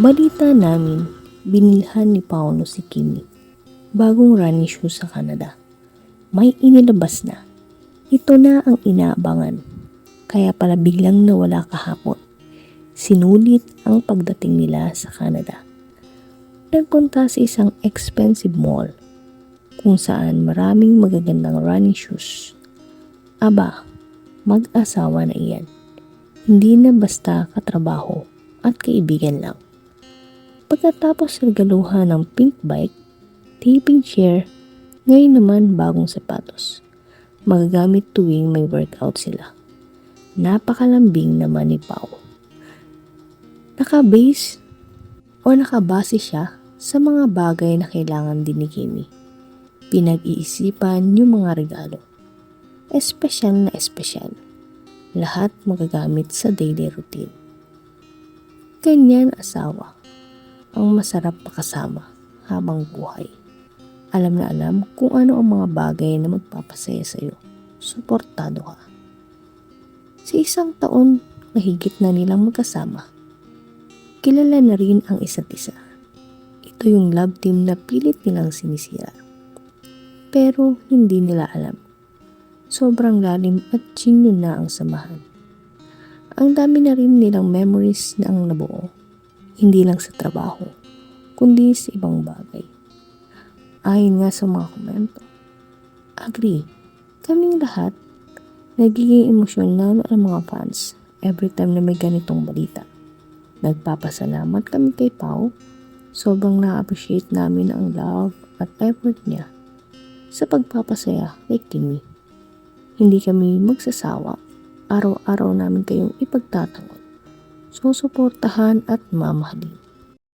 Balita namin, binilhan ni Paolo si Kimi. Bagong running shoes sa Canada. May inilabas na. Ito na ang inaabangan. Kaya pala biglang nawala kahapon. Sinulit ang pagdating nila sa Canada. Nagpunta sa isang expensive mall kung saan maraming magagandang running shoes. Aba, mag-asawa na iyan. Hindi na basta katrabaho at kaibigan lang. Pagkatapos regaluhan ng pink bike, taping chair, ngayon naman bagong sapatos. Magagamit tuwing may workout sila. Napakalambing naman ni Pao. Nakabase o nakabase siya sa mga bagay na kailangan din ni Kimi. Pinag-iisipan yung mga regalo. Espesyal na espesyal. Lahat magagamit sa daily routine. Ganyan asawa. Ang masarap pakasama habang buhay. Alam na alam kung ano ang mga bagay na magpapasaya sa iyo. Suportado ka. Sa isang taon na higit na nilang magkasama, kilala na rin ang isa't isa. Ito yung love team na pilit nilang sinisira. Pero hindi nila alam. Sobrang lalim at genuine na ang samahan. Ang dami na rin nilang memories na ang nabuo. Hindi lang sa trabaho, kundi sa ibang bagay. Ayon nga sa mga komento. Agree, kaming lahat nagiging emosyonal ang mga fans every time na may ganitong balita. Nagpapasalamat kami kay Pau. Sobrang na-appreciate namin ang love at effort niya sa pagpapasaya kay Kimi. Hindi kami magsasawa. Araw-araw namin kayong ipagtatanggol. Susuportahan at mamahalin.